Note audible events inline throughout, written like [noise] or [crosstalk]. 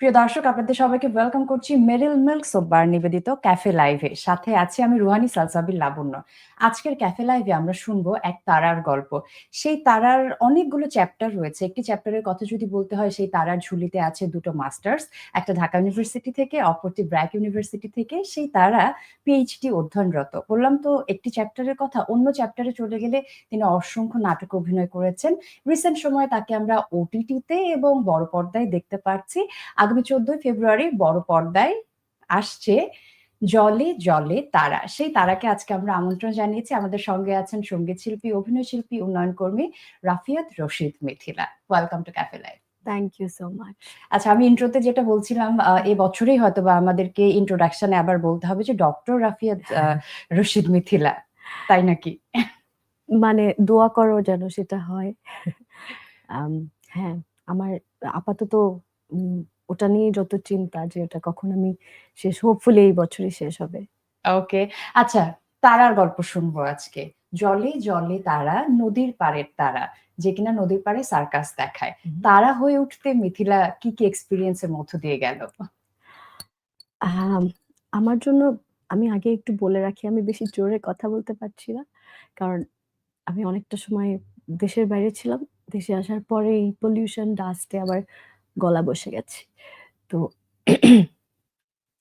প্রিয় দর্শক, আপনাদের সবাইকে ওয়েলকাম করছি মেরিল মিল্ক সোপ বার নিবেদিত ক্যাফে লাইভে সাথে আছি আমি রুহানি সালসাবির লাবণ্য। আজকের ক্যাফে লাইভে আমরা শুনব এক তারার গল্প। সেই তারার অনেকগুলো চ্যাপ্টার রয়েছে। একটি চ্যাপ্টারের কথা যদি বলতে হয়, সেই তারার ঝুলিতে আছে দুটো মাস্টার্স একটা ঢাকা ইউনিভার্সিটি থেকে, অপরটি ব্র্যাক ইউনিভার্সিটি থেকে। সেই তারা পিএইচডি অধ্যয়নরত। বললাম তো, একটি চ্যাপ্টারের কথা, অন্য চ্যাপ্টারে চলে গেলে তিনি অসংখ্য নাটক অভিনয় করেছেন। রিসেন্ট সময়ে তাকে আমরা ওটিটিতে এবং বড় পর্দায় দেখতে পাচ্ছি আগামী চোদ্দই ফেব্রুয়ারি বড় পর্দায় আসছে জলে জলে তারা। সেই তারাকে আজকে আমরা আমন্ত্রণ জানিয়েছি। আমাদের সঙ্গে আছেন সংগীত শিল্পী অভিনয় শিল্পী উন্নয়ন কর্মী Rafiath Rashid Mithila. Welcome to cafe live thank you so much আচ্ছা আমি ইন্ট্রোতে যেটা বলছিলাম এই বছরেই হয়তো বা আমাদেরকে ইন্ট্রোডাকশনে আবার বলতে হবে যে ডক্টর রাফিয়াত রশিদ মিথিলা তাই নাকি? মানে দোয়া করো যেন সেটা হয়। [laughs] হ্যাঁ আমার আপাতত ওটা নিয়ে যত চিন্তা যে ওটা কখন আমি শেষ হোপফুলি এই বছরই শেষ হবে। ওকে আচ্ছা তারার গল্প শুনব আজকে। জলে জলে তারা নদীর পাড়ের তারা যে কিনা নদীর পাড়ে সার্কাস দেখায়। তারা হয়ে উঠতে মিথিলা কি কি এক্সপিরিয়েন্সের মধ্য দিয়ে গেল? আম, আমার জন্য আমি আগে একটু বলে রাখি আমি বেশি জোরে কথা বলতে পারছি না। কারণ আমি অনেকটা সময় দেশের বাইরে ছিলাম। দেশে আসার পরে এই পলিউশন ডাস্টে আবার গলা বসে গেছে। তো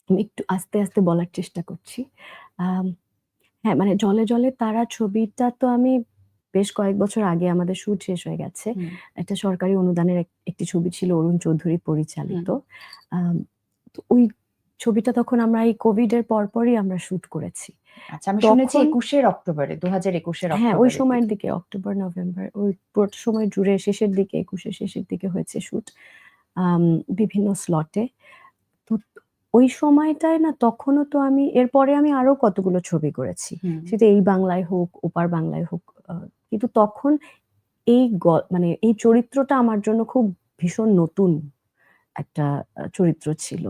আমি একটু আস্তে আস্তে বলার চেষ্টা করছি। হ্যাঁ মানে জলে জলে তারা ছবিটা তো আমি বেশ কয়েক বছর আগে আমাদের শুট শেষ হয়ে গেছে। একটা সরকারি অনুদানের একটি ছবি ছিল অরুণ চৌধুরী পরিচালিত। তো ওই ছবিটা তখন আমরা এই কোভিড এর পরপরই আমরা শুট করেছি। আচ্ছা আমি শুনেছি একুশের অক্টোবরে দু হাজার একুশের হ্যাঁ ওই সময়ের দিকে অক্টোবর নভেম্বর ওই পুরোটা সময় জুড়ে শেষের দিকে একুশের শেষের দিকে হয়েছে শুট। বিভিন্ন স্লটে তো ওই সময়টায় না তখনও তো আমি এরপরে আমি আরও কতগুলো ছবি করেছি। সেটা এই বাংলায় হোক ওপার বাংলায় হোক কিন্তু তখন এই মানে এই চরিত্রটা আমার জন্য খুব ভীষণ নতুন একটা চরিত্র ছিল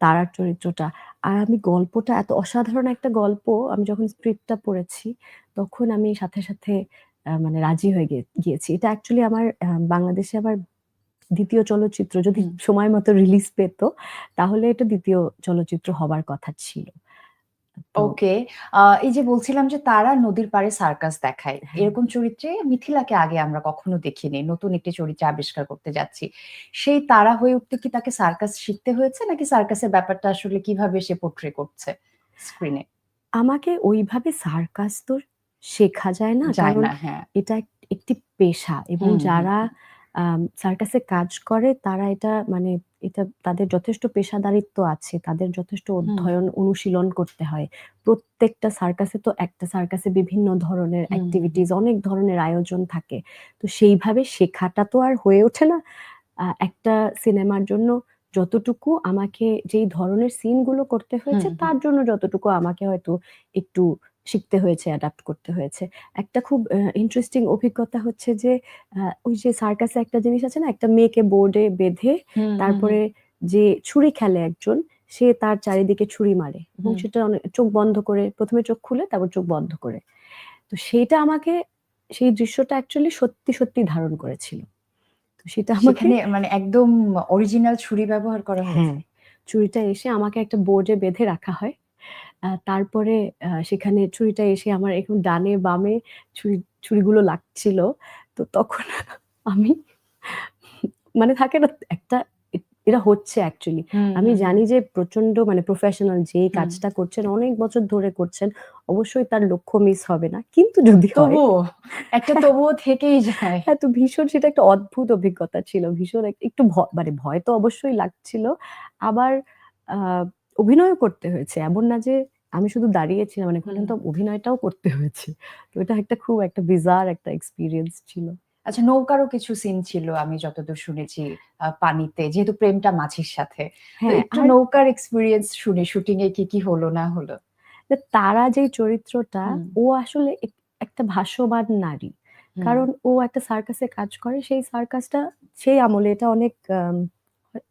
তারার চরিত্রটা। আর আমি গল্পটা এত অসাধারণ একটা গল্প আমি যখন স্ক্রিপ্টটা পড়েছি তখন আমি সাথে সাথে মানে রাজি হয়ে গিয়েছি। এটা অ্যাকচুয়ালি আমার বাংলাদেশে আবার দ্বিতীয় চলচ্চিত্র যদি সময় মতো রিলিজ পেত তাহলে এটা দ্বিতীয় চলচ্চিত্র হবার কথা ছিল। ওকে। এই যে বলছিলাম যে তারা নদীর পাড়ে সার্কাস দেখায় হ্যাঁ। এরকম চরিত্রে মিথিলাকে আগে আমরা কখনো দেখিনি। নতুন একটি চরিত্রে আবিষ্কার করতে যাচ্ছি। সেই তারা হয়ে উঠতে কি তাকে সার্কাস শিখতে হয়েছে নাকি সার্কাসের ব্যাপারটা আসলে কীভাবে সে পোট্রে করছে স্ক্রিনে আমাকে ওইভাবে সার্কাস তো শেখা যায় না কারণ হ্যাঁ। এটা একটি পেশা এবং যারা সার্কাসে কাজ করে তারা এটা মানে এটা তাদের যথেষ্ট পেশাদারিত্ব আছে তাদের যথেষ্ট অধ্যয়ন অনুশীলন করতে হয়। প্রত্যেকটা সার্কাসে তো একটা সার্কাসে বিভিন্ন ধরনের অ্যাক্টিভিটিস অনেক ধরনের আয়োজন থাকে। তো সেইভাবে শেখাটা তো আর হয়ে ওঠে না। একটা সিনেমার জন্য যতটুকু আমাকে যেই ধরনের সিনগুলো করতে হয়েছে। তার জন্য যতটুকু আমাকে হয়তো একটু শিখতে হয়েছে অ্যাডাপ্ট করতে হয়েছে। একটা খুব ইন্টারেস্টিং অভিজ্ঞতা হচ্ছে যে ওই যে সার্কাসে একটা জিনিস আছে না একটা মেয়েকে বোর্ডে বেঁধে তারপরে যে ছুরি খেলে একজন সে তার চারিদিকে ছুরি মারে এবং সেটা অনেক চোখ বন্ধ করে প্রথমে চোখ খুলে তারপর চোখ বন্ধ করে। তো সেইটা আমাকে সেই দৃশ্যটা অ্যাকচুয়ালি সত্যি সত্যি ধারণ করেছিল। তো সেটা আমাকে মানে একদম অরিজিনাল ছুরি ব্যবহার করা হয়েছে। হ্যাঁ ছুরিটা এসে আমাকে একটা বোর্ডে বেঁধে রাখা হয়। তারপরে আহ, সেখানে ছুরিটা এসে আমার এখন ডানে বামে ছুরি ছুরিগুলো লাগছিল। তো তখন [laughs] আমি মানে থাকে না একটা এ- এটা হচ্ছে অ্যাকচুয়ালি আমি হুম, জানি যে প্রচণ্ড মানে প্রফেশনাল যে এই হুম। কাজটা করছেন অনেক বছর ধরে করছেন অবশ্যই তার লক্ষ্য মিস হবে না। কিন্তু যদি হয় তবুও একটা তবুও থেকেই যায়। [laughs] হ্যাঁ তো ভীষণ সেটা একটা অদ্ভুত অভিজ্ঞতা ছিল। ভীষণ এক- একটু ভয় মানে ভয় তো অবশ্যই লাগছিল। আবার আহ, অভিনয় করতে হয়েছে। এমন না যে আমি শুধু দাঁড়িয়েছিলাম মানে ওখানে তো অভিনয়টাও করতে হয়েছে। তো এটা একটা খুব একটা বিজার একটা এক্সপিরিয়েন্স ছিল। আচ্ছা নৌকারও কিছু সিন ছিল আমি যতদূর শুনেছি পানিতে যেহেতু প্রেমটা মাছির সাথে। হ্যাঁ নৌকার এক্সপিরিয়েন্স শুনে শুটিং এ কি কি হলো না হলো? তারা যে চরিত্রটা ও আসলে এক- একটা ভাষ্যবান নারী। কারণ ও একটা সার্কাসে কাজ করে সেই সার্কাসটা সেই আমলে এটা অনেক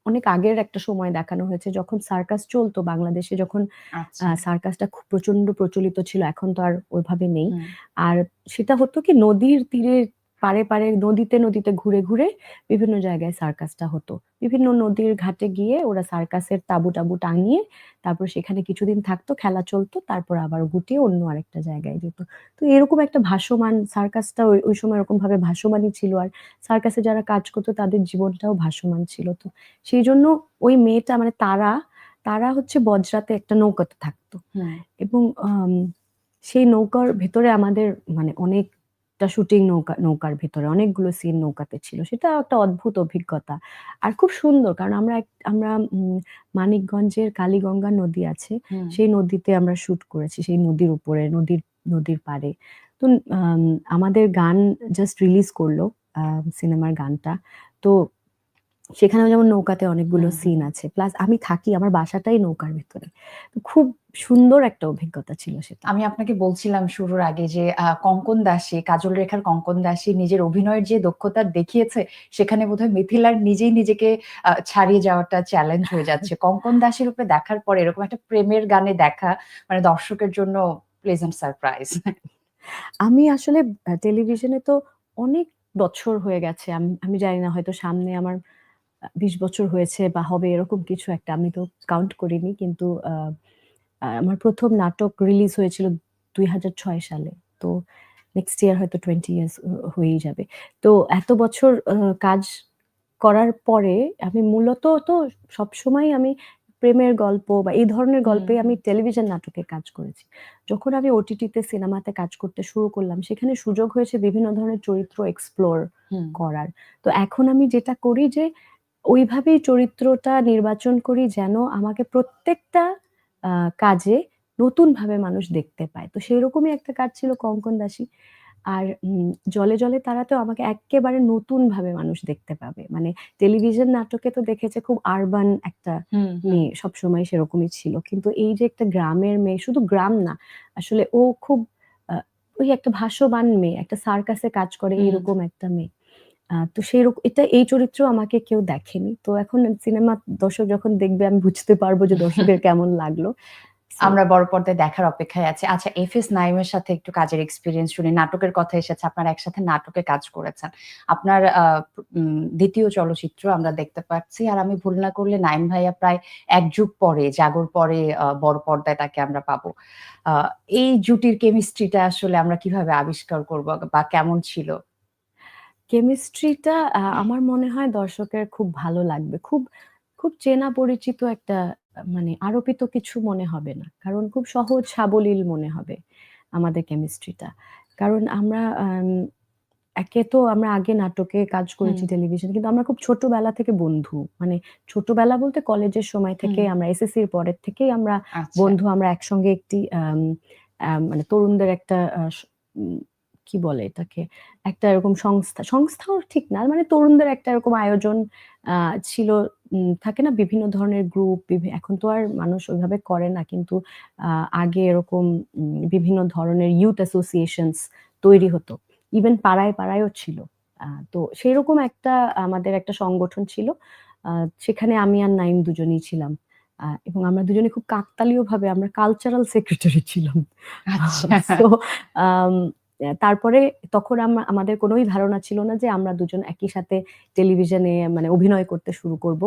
অনেক আগের একটা সময় দেখানো হয়েছে যখন সার্কাস চলতো বাংলাদেশে যখন আচ্ছা। সার্কাসটা খুব প্রচণ্ড প্রচলিত ছিল এখন তো আর ওইভাবে নেই। আর সেটা হতো কি নদীর তীরে পারে পারে নদীতে নদীতে ঘুরে ঘুরে বিভিন্ন জায়গায় সার্কাসটা হতো। বিভিন্ন নদীর ঘাটে গিয়ে ওরা সার্কাসের তাবু টাবু টাঙিয়ে তারপর সেখানে কিছুদিন থাকতো খেলা চলতো তারপর আবার গুটিয়ে অন্য আরেকটা জায়গায় যেত। তো এরকম একটা ভাসমান সার্কাসটা ওই ওই সময় এরকম ভাবে ভাসমানই ছিল আর সার্কাসে যারা কাজ করতো তাদের জীবনটাও ভাসমান ছিল। তো সেই জন্য ওই মেয়েটা মানে তারা তারা হচ্ছে বজ্রাতে একটা নৌকাতে থাকতো। এবং সেই নৌকার ভেতরে আমাদের মানে অনেকটা শুটিং নৌকা নৌকার ভিতরে অনেকগুলো সিন নৌকাতে ছিল। সেটা একটা অদ্ভুত অভিজ্ঞতা। আর খুব সুন্দর কারণ আমরা এক- আমরা মানিকগঞ্জের কালীগঙ্গা নদী আছে। সেই নদীতে আমরা শুট করেছি সেই নদীর উপরে নদীর নদীর পারে তো আমাদের গান জাস্ট রিলিজ করল সিনেমার গানটা। তো সেখানেও যেমন নৌকাতে অনেকগুলো সিন আছে প্লাস আমি থাকি আমার বাসাটাই নৌকার ভেতরে। খুব সুন্দর একটা অভিজ্ঞতা ছিল সেটা। আমি আপনাকে বলছিলাম শুরুর আগে যে কঙ্কন দাসী কাজল রেখার কঙ্কন দাসী নিজের অভিনয়ের যে দক্ষতা দেখিয়েছে সেখানে বোধহয় মিথিলার নিজেই নিজেকে ছাড়িয়ে যাওয়াটা চ্যালেঞ্জ হয়ে যাচ্ছে। [laughs] কঙ্কন দাসী রূপে দেখার পর এরকম একটা প্রেমের গানে দেখা মানে দর্শকের জন্য প্লেজেন্ট সারপ্রাইজ আমি আসলে টেলিভিশনে তো অনেক বছর হয়ে গেছে আমি আমি জানি না হয়তো সামনে আমার বিশ বছর হয়েছে বা হবে এরকম কিছু একটা আমি তো কাউন্ট করিনি কিন্তু আমার প্রথম নাটক রিলিজ হয়েছিল দুই হাজার ছয় সালে। তো নেক্সট ইয়ার হয়তো টোয়েন্টি ইয়ার্স হয়েই যাবে। তো এত বছর কাজ করার পরে আমি মূলত তো সবসময় আমি প্রেমের গল্প বা এই ধরনের গল্পে আমি টেলিভিশন নাটকে কাজ করেছি। যখন আমি ওটিটিতে সিনেমাতে কাজ করতে শুরু করলাম সেখানে সুযোগ হয়েছে বিভিন্ন ধরনের চরিত্র এক্সপ্লোর করার। তো এখন আমি যেটা করি যে ওইভাবেই চরিত্রটা নির্বাচন করি যেন আমাকে প্রত্যেকটা কাজে নতুন ভাবে মানুষ দেখতে পায়। তো সেই রকমই একটা কাজ ছিল কঙ্কন দাসী। আর জলে জলে তারাতেও আমাকে একেবারে নতুন ভাবে মানুষ দেখতে পাবে। মানে টেলিভিশন নাটকে তো দেখেছে খুব আরবান একটা মেয়ে সবসময় সেরকমই ছিল। কিন্তু এই যে একটা গ্রামের মেয়ে শুধু গ্রাম না আসলে ও খুব আহ, ওই একটা ভাসমান মেয়ে একটা সার্কাসে কাজ করে হুম। এইরকম একটা মেয়ে। তো সেই এটা এই চরিত্র আমাকে কেউ দেখেনি। তো এখন সিনেমা দর্শক যখন দেখবে আমি বুঝতে পারব যে দর্শকের [laughs] কেমন লাগল। আমরা বড় পর্দায় দেখার অপেক্ষায় আছি। আচ্ছা এফ এস নাইমের সাথে একটু কাজের এক্সপিরিয়েন্স শুনি। নাটকের কথা এসেছে আপনারা একসাথে নাটকে কাজ করেছেন। আপনার আহ, উম, দ্বিতীয় চলচ্চিত্র আমরা দেখতে পাচ্ছি আর আমি ভুল না করলে নাইম ভাইয়া প্রায় এক যুগ পরে জাগর পরে বড় পর্দায় তাকে আমরা পাবো। আহ, এই জুটির কেমিস্ট্রিটা আসলে আমরা কীভাবে আবিষ্কার করব বা কেমন ছিল? কেমিস্ট্রিটা আমার মনে হয় দর্শকের খুব ভালো লাগবে। খুব খুব চেনা পরিচিত একটা মানে আরোপিত কিছু মনে হবে না। কারণ খুব সহজ সাবলীল মনে হবে আমাদের কেমিস্ট্রিটা। কারণ আমরা আম, একে তো আমরা আগে নাটকে কাজ করেছি হুম। টেলিভিশন কিন্তু আমরা খুব ছোটবেলা থেকে বন্ধু। মানে ছোটবেলা বলতে কলেজের সময় থেকে হুম। আমরা এসএসসির পরের থেকেই আমরা আচ্ছা। বন্ধু আমরা একসঙ্গে একটি আম, মানে তরুণদের একটা স- উম, কি বলে এটাকে? একটা এরকম সংস্থা সংস্থাও ঠিক না। মানে তরুণদের একটা এরকম আয়োজন ছিল থাকে না? বিভিন্ন ধরনের গ্রুপ এখন তো আর মানুষ ওইভাবে করে না। কিন্তু আগে এরকম বিভিন্ন ধরনের ইউথ অ্যাসোসিয়েশনস তৈরি হতো। ইভেন পাড়ায় পাড়ায়ও ছিল। তো সেই রকম একটা আমাদের একটা সংগঠন ছিল। আহ, সেখানে আমি আর নাইম দুজনেই ছিলাম। আহ, এবং আমরা দুজনে খুব কাকতালীয় ভাবে আমরা কালচারাল সেক্রেটারি ছিলাম। আচ্ছা। [laughs] তো তারপরে তখন আমরা আমাদের কোনোই ধারণা ছিল না যে আমরা দুজন একই সাথে টেলিভিশনে মানে অভিনয় করতে শুরু করব।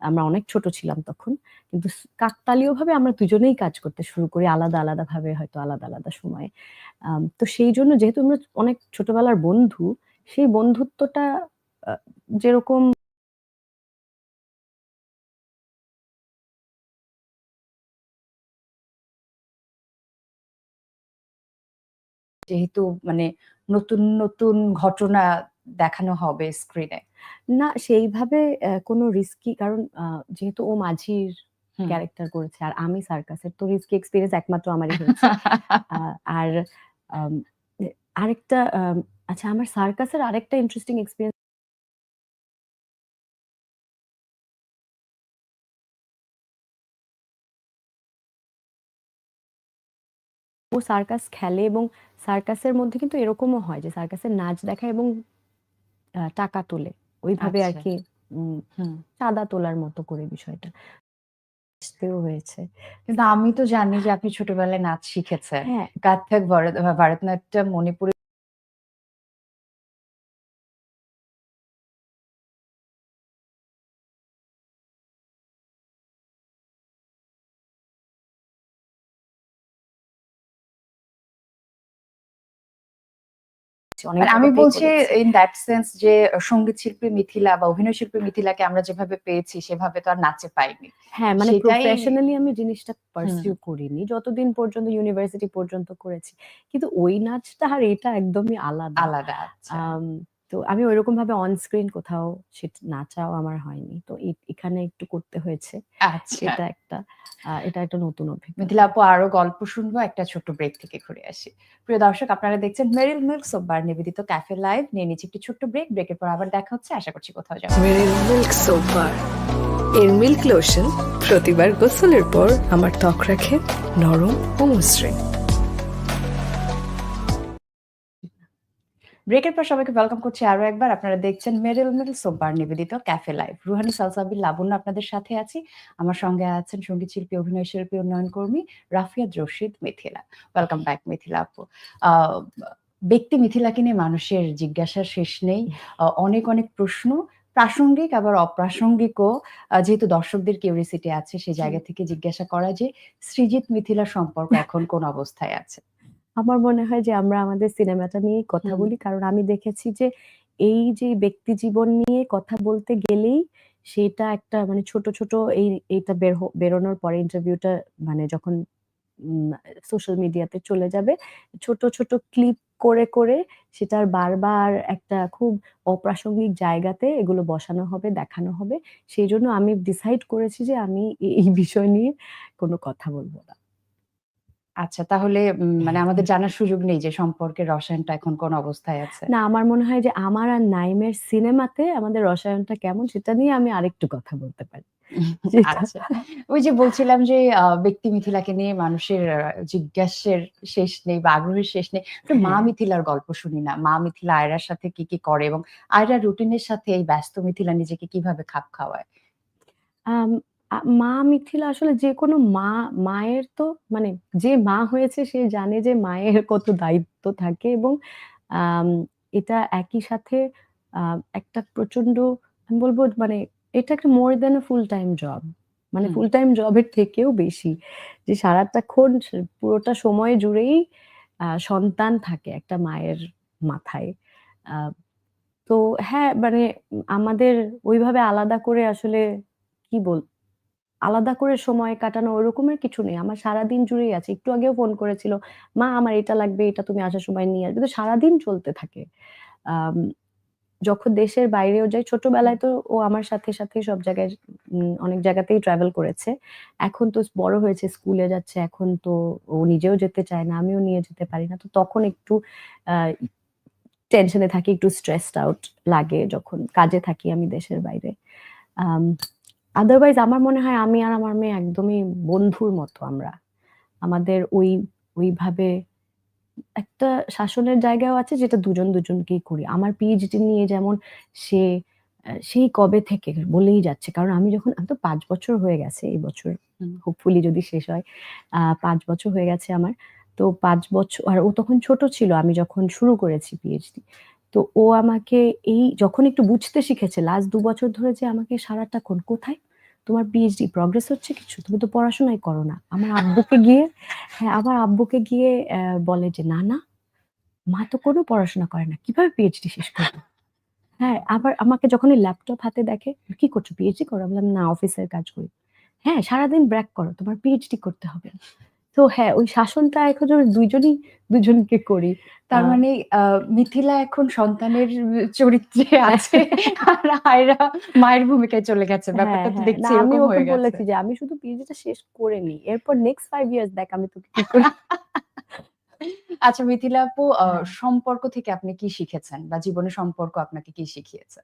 আমরা অনেক ছোট ছিলাম তখন। কিন্তু কাকতালীয় ভাবে আমরা দুজনেই কাজ করতে শুরু করি আলাদা আলাদা ভাবে হয়তো আলাদা আলাদা সময়ে। তো সেই জন্য যেহেতু আমরা অনেক ছোটবেলার বন্ধু, সেই বন্ধুত্বটা যেরকম যেহেতু মানে নতুন নতুন ঘটনা দেখানো হবে স্ক্রিনে না সেইভাবে কোনো রিস্কি কারণ যেহেতু ও মাঝির ক্যারেক্টার করেছে আর আমি সার্কাসের তো রিস্কি এক্সপিরিয়েন্স একমাত্র আমারই হয়েছে। [laughs] আর আরেকটা আচ্ছা আমার সার্কাসের আরেকটা ইন্টারেস্টিং এক্সপিরিয়েন্স ও সার্কাস খেলে এবং সার্কাসের মধ্যে কিন্তু এরকমও হয় যে সার্কাসের নাচ দেখায় এবং টাকা তোলে ওইভাবে আর আচ্ছা। কি উম হুম। চাঁদা তোলার মতো করে বিষয়টা। আসতেও হয়েছে। কিন্তু আমি তো জানি যে আপনি ছোটবেলায় নাচ শিখেছেন। হ্যাঁ। কত্থক, ভরত ভারতনাট্যম, মণিপুরী অনেক মানে আমি বলছি ইন দ্যাট সেন্স যে সংগীত শিল্পী মিথিলা বা অভিনয় শিল্পী মিথিলাকে আমরা যেভাবে পেয়েছি সেভাবে তো আর নাচে পাইনি। হ্যাঁ, মানে প্রফেশনালি আমি জিনিসটা পারসিউ করিনি। যতদিন পর্যন্ত ইউনিভার্সিটি পর্যন্ত করেছি। কিন্তু ওই নাচটা আর এটা একদমই আলাদা। আলাদা আচ্ছা। তো আমি ঐরকমভাবে অন স্ক্রিন কোথাও সেট নাচাও আমার হয়নি। তো এখানে একটু করতে হয়েছে। আচ্ছা। এটা একটা এটা একটা নতুন অভিজ্ঞতা। মিথিলা আপু আরও গল্প শুনব একটা ছোট্ট ব্রেক থেকে ঘুরে আসি। প্রিয় দর্শক আপনারা দেখছেন মেরিল মিল্ক সোপবার নিবেদিত ক্যাফে লাইভ নিয়ে নিচ্ছি একটি ছোট্ট ব্রেক। ব্রেকের পর আবার দেখা হচ্ছে। আশা করছি কোথাও যাবেন না। মেরিল মিল্ক সোপ বার এর মিল্ক লোশন প্রতিবার গোসলের পর আমার ত্বক রাখে নরম ও মসৃণ ব্রেকের পর সবাইকে ওয়েলকাম করছি আরও একবার। আপনারা দেখছেন মেরিল মিল সোপবার নিবেদিত ক্যাফে লাইভ। রুহানি সালসাবিল লাবণ্য আপনাদের সাথে আছি। আমার সঙ্গে আছেন সংগীত শিল্পী, অভিনয় শিল্পী, উন্নয়ন কর্মী রাফিয়াত রশিদ মিথিলা। ওয়েলকাম ব্যাক মিথিলা আপু। ব্যক্তি মিথিলাকে নিয়ে মানুষের জিজ্ঞাসার শেষ নেই। অনেক, অনেক প্রশ্ন প্রাসঙ্গিক আবার অপ্রাসঙ্গিকও যেহেতু দর্শকদের কিউরিওসিটি আছে সেই জায়গা থেকে জিজ্ঞাসা করা যে সৃজিত মিথিলা সম্পর্ক [laughs] এখন কোন অবস্থায় আছে? আমার মনে হয় যে আমরা আমাদের সিনেমাটা নিয়েই কথা বলি। কারণ আমি দেখেছি যে এই যে ব্যক্তি জীবন নিয়ে কথা বলতে গেলেই সেটা একটা মানে ছোট, ছোট এই এইটা বের বেরোনোর পরে ইন্টারভিউটা মানে যখন সোশ্যাল মিডিয়াতে চলে যাবে। ছোট, ছোট ক্লিপ করে, করে সেটার বারবার একটা খুব অপ্রাসঙ্গিক জায়গাতে এগুলো বসানো হবে, দেখানো হবে। সেই জন্য আমি ডিসাইড করেছি যে আমি এই বিষয় নিয়ে কোনো কথা বলব না। আচ্ছা তাহলে উম মানে আমাদের জানার সুযোগ নেই যে সম্পর্কে রসায়নটা এখন কোন অবস্থায় আছে? না আমার মনে হয় যে আমার আর নাইমের সিনেমাতে আমাদের রসায়নটা কেমন সেটা নিয়ে আমি আরেকটু কথা বলতে পারি। [laughs] আচ্ছা। ওই যে বলছিলাম যে ব্যক্তি মিথিলাকে নিয়ে মানুষের জিজ্ঞাসের শেষ নেই বা আগ্রহের শেষ নেই। মা হ্যাঁ। মিথিলার গল্প শুনি না। মা মিথিলা আয়রার সাথে কি, কি করে এবং আয়রার রুটিনের সাথে এই ব্যস্ত মিথিলা নিজেকে কীভাবে খাপ খাওয়ায়? আ মা মিথিলা আসলে যেকোনো মা মায়ের তো মানে যে মা হয়েছে সে জানে যে মায়ের কত দায়িত্ব থাকে এবং আম এটা একই সাথে আ একটা প্রচণ্ড আমি বলব মানে এটা একটা more than a full time job. মানে হুম। ফুল টাইম জবের থেকেও বেশি। যে সারাটাক্ষণ স পুরোটা সময় জুড়েই আ সন্তান থাকে একটা মায়ের মাথায়। আ তো হ্যাঁ, মানে আমাদের ওইভাবে আলাদা করে আসলে কি বল আলাদা করে সময় কাটানো ওরকমের কিছু নেই। আমার সারাদিন জুড়েই আছে। একটু আগেও ফোন করেছিল। "মা আমার এটা লাগবে, এটা তুমি আসার সময় নিয়ে আসবে।" তো সারাদিন চলতে থাকে। যখন দেশের বাইরেও যাই, ছোটবেলায় তো ও আমার সাথে, সাথে সব জায়গায় অনেক জায়গাতেই ট্রাভেল করেছে। এখন তো বড় হয়েছে, স্কুলে যাচ্ছে। এখন তো ও নিজেও যেতে চায় না, আমিও নিয়ে যেতে পারি না। তো তখন একটু টেনশনে থাকি, একটু স্ট্রেসড আউট লাগে যখন কাজে থাকি আমি দেশের বাইরে। আদারওয়াইজ আমার মনে হয় আমি আর আমার মেয়ে একদমই বন্ধুর মতো আমরা। আমাদের ওই ওইভাবে একটা শাসনের জায়গাও আছে যেটা দুজন দুজনকেই করি। আমার পিএইচডি নিয়ে যেমন সে সেই কবে থেকে বলেই যাচ্ছে। কারণ আমি যখন আমি তো ৫ বছর হয়ে গেছে এই বছর হোপফুলি যদি শেষ হয়। পাঁচ বছর হয়ে গেছে আমার। তো পাঁচ বছর আর ও তখন ছোট ছিল আমি যখন শুরু করেছি পিএইচডি। তো ও আমাকে এই যখন একটু বুঝতে শিখেছে লাস্ট দু বছর ধরে যে আমাকে সারাটাক্ষণ "কোথায়? তোমার পিএইচডি প্রগ্রেস হচ্ছে কিছু? তুমি তো পড়াশোনাই করো না।" আমার আব্বুকে গিয়ে হ্যাঁ, আমার আব্বুকে গিয়ে বলে যে, "না, না, মা তো কোনো পড়াশোনা করে না। কীভাবে পিএইচডি শেষ করবে?" হ্যাঁ, আবার আমাকে যখনই ল্যাপটপ হাতে দেখে, "কি করছ? পিএইচডি করো?" বললাম, "না, অফিসের কাজ করি।" "হ্যাঁ, সারাদিন ব্র্যাক করো। তোমার পিএইচডি করতে হবে।" তো হ্যাঁ, ওই শাসনটা এখন দুইজনই দুজনকে করি। তার মানে মিথিলা এখন সন্তানের চরিত্রে আছে আর আয়রা মায়ের ভূমিকায় চলে গেছে। হ্যাঁ, ব্যাপারটা তো হ্যাঁ। দেখছি আমি ওকে বলেছি যে, "আমি শুধু পিএইচডিটা শেষ করে নিই। এরপর নেক্সট ফাইভ ইয়ার্স দেখ আমি তোকে কি করি।" [laughs] আচ্ছা মিথিলা আপু। সম্পর্ক থেকে আপনি কি শিখেছেন? বা জীবনের সম্পর্ক আপনাকে কি শিখিয়েছে?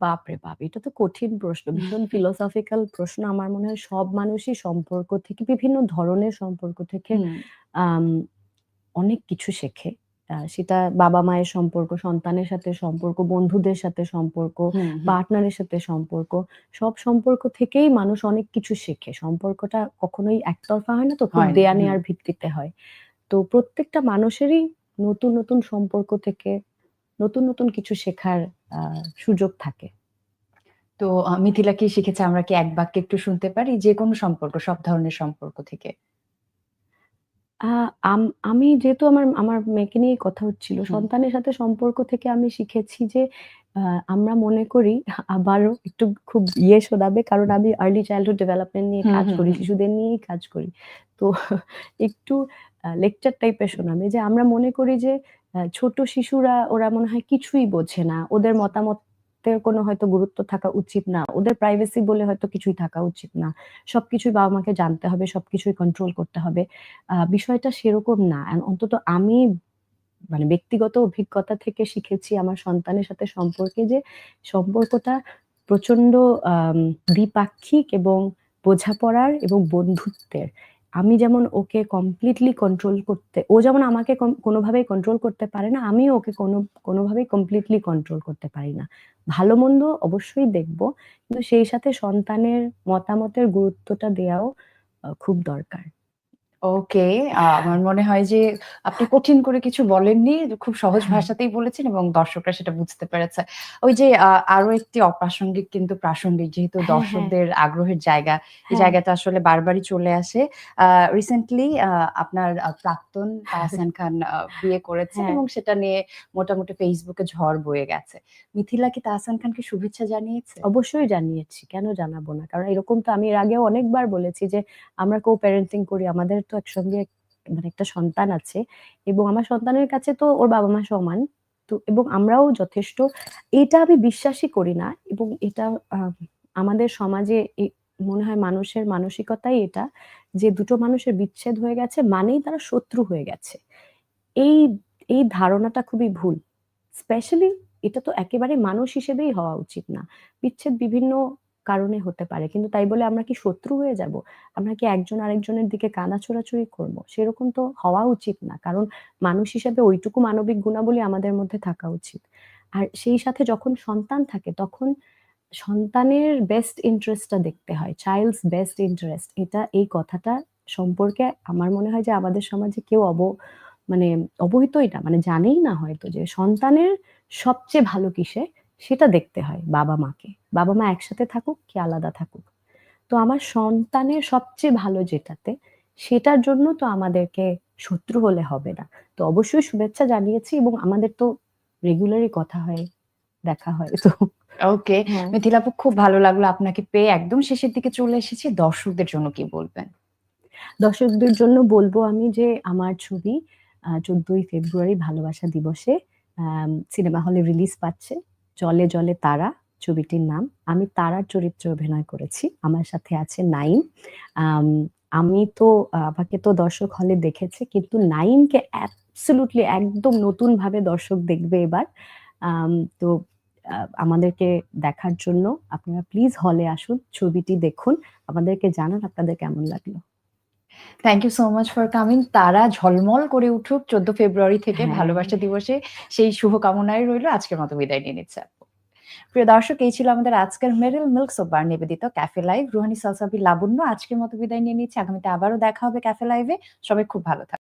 বাপরে বাপ! এটা তো কঠিন প্রশ্ন। ভীষণ [laughs] ফিলোসফিক্যাল প্রশ্ন। আমার মনে হয় সব মানুষই সম্পর্ক থেকে বিভিন্ন ধরনের সম্পর্ক থেকে। অনেক কিছু শেখে। সেটা বাবা মায়ের সম্পর্ক সন্তানের সাথে সম্পর্ক বন্ধুদের সাথে সম্পর্ক। পার্টনারের সাথে সম্পর্ক সব সম্পর্ক থেকেই মানুষ অনেক কিছু শেখে সম্পর্কটা কখনোই একতরফা হয় না তো খুব দেয়া। নেয়ার ভিত্তিতে হয় তো প্রত্যেকটা মানুষেরই নতুন নতুন সম্পর্ক থেকে নতুন নতুন কিছু শেখার সুযোগ থাকে। তো মিথিলা কি শিখেছে আমরা কি এক বাক্যে একটু শুনতে পারি? যে কোনো সম্পর্ক সব ধরনের সম্পর্ক থেকে। আম- যেহেতু আমার আমার মেয়েকে নিয়ে কথা হচ্ছিল সন্তানের সাথে সম্পর্ক থেকে আমি শিখেছি যে আমরা মনে করি আবারও একটু খুব ইয়ে শোনাবে কারণ আমি আর্লি চাইল্ডহুড ডেভেলপমেন্ট নিয়ে কাজ করি শিশুদের নিয়েই কাজ করি। তো একটু লেকচার টাইপের শোনাবে যে আমরা মনে করি যে ছোট শিশুরা, ওরা মনে হয় কিছুই বোঝে না। ওদের মতামতের কোনো হয়তো গুরুত্ব থাকা উচিত না। ওদের প্রাইভেসি বলে হয়তো কিছুই থাকা উচিত না। সবকিছুই বাবা মাকে জানতে হবে, সবকিছুই কন্ট্রোল করতে হবে। বিষয়টা সেরকম না। অন্তত আমি মানে ব্যক্তিগত অভিজ্ঞতা থেকে শিখেছি আমার সন্তানের সাথে সম্পর্কে যে সম্পর্কটা প্রচণ্ড দ্বিপাক্ষিক এবং বোঝাপড়ার এবং বন্ধুত্বের। আমি যেমন ওকে কমপ্লিটলি কন্ট্রোল করতে, ও যেমন আমাকে কোনোভাবেই কন্ট্রোল করতে পারে না, আমিও ওকে কোনো, কোনোভাবেই কমপ্লিটলি কন্ট্রোল করতে পারি না। ভালো মন্দ অবশ্যই দেখব, কিন্তু সেই সাথে সন্তানের মতামতের গুরুত্বটা দেওয়াও খুব দরকার। ওকে আমার মনে হয় যে আপনি কঠিন করে কিছু বলেননি খুব সহজ হ্যাঁ। ভাষাতেই বলেছেন এবং দর্শকরা সেটা বুঝতে পেরেছে ওই যে আরও একটি অপ্রাসঙ্গিক কিন্তু প্রাসঙ্গিক যেহেতু হ্যাঁ, হ্যাঁ। দর্শকদের আগ্রহের জায়গা এই হ্যাঁ। জায়গাটা আসলে বারবারই চলে আসে রিসেন্টলি আপনার প্রাক্তন তাহসান খান বিয়ে করেছেন হ্যাঁ। এবং সেটা নিয়ে মোটামুটি ফেসবুকে ঝড় বয়ে গেছে মিথিলা কি তাহসান খানকে শুভেচ্ছা জানিয়েছে অবশ্যই জানিয়েছি কেন জানাব না কারণ এরকম তো আমি এর আগেও অনেকবার বলেছি যে আমরা কো প্যারেন্টিং করি আমাদের তো একসঙ্গে মানে একটা সন্তান আছে এবং আমার সন্তানের কাছে তো ওর বাবা মা সমান। তো এবং আমরাও যথেষ্ট, এটা আমি বিশ্বাসই করি না এবং এটা আমাদের সমাজে মনে হয় মানুষের মানসিকতাই এটা যে দুটো মানুষের বিচ্ছেদ হয়ে গেছে মানেই তারা শত্রু হয়ে গেছে। এই এই ধারণাটা খুবই ভুল। স্পেশালি এটা তো একেবারে মানুষ হিসেবেই হওয়া উচিত না। বিচ্ছেদ বিভিন্ন কারণে হতে পারে। কিন্তু তাই বলে আমরা কি শত্রু হয়ে যাব? আমরা কি একজন আরেকজনের দিকে কানা ছোড়াছুড়ি করব? সেরকম তো হওয়া উচিত না। কারণ মানুষ হিসেবে ওইটুকু মানবিক গুণাবলী আমাদের মধ্যে থাকা উচিত। আর সেই সাথে যখন সন্তান থাকে, তখন সন্তানের বেস্ট ইন্টারেস্টটা দেখতে হয় চাইল্ডস বেস্ট ইন্টারেস্ট এটা, এই কথাটা সম্পর্কে আমার মনে হয় যে আমাদের সমাজে কেউ অব মানে অবহিতই না। মানে জানেই না হয়তো যে সন্তানের সবচেয়ে ভালো কিসে? সেটা দেখতে হয় বাবা মাকে। বাবা মা একসাথে থাকুক কি আলাদা থাকুক। তো আমার সন্তানের সবচেয়ে ভালো যেটাতে সেটার জন্য তো আমাদেরকে শত্রু হলে হবে না। তো অবশ্যই শুভেচ্ছা জানিয়েছি এবং আমাদের তো রেগুলারই কথা হয় দেখা হয় তো ওকে হ্যাঁ। মিথিলা আপু খুব ভালো লাগল আপনাকে পেয়ে। একদম শেষের দিকে চলে এসেছি। দর্শকদের জন্য কি বলবেন? দর্শকদের জন্য বলব আমি যে আমার ছবি চোদ্দই ফেব্রুয়ারি ভালোবাসা দিবসে সিনেমা হলে রিলিজ পাচ্ছে। জলে জলে তারা ছবিটির নাম। আমি তারার চরিত্রে অভিনয় করেছি। আমার সাথে আছে নাইম। আমি তো, আমাকে তো দর্শক হলে দেখেছে, কিন্তু নাইমকে অ্যাবসলুটলি একদম নতুন ভাবে দর্শক দেখবে এবার। তো আমাদেরকে দেখার জন্য আপনারা প্লিজ হলে আসুন, ছবিটি দেখুন। আমাদেরকে জানান আপনাদের কেমন লাগল। Thank you so much for coming তারা ঝলমল করে উঠুক চোদ্দ ফেব্রুয়ারি থেকে হ্যাঁ। ভালোবাসা দিবসে। সেই শুভকামনায় রইল। আজকের মতো বিদায় নিয়ে নিচ্ছে। প্রিয় দর্শক এই ছিল আমাদের আজকের মেরিল মিল্ক সোবার নিবেদিত ক্যাফে লাইভ রুহানি সালসাবি লাবণ্য আজকের মতো বিদায় নিয়ে নিচ্ছে। আগামীতে আবারও দেখা হবে ক্যাফে লাইভে সবাই খুব ভালো থাকবে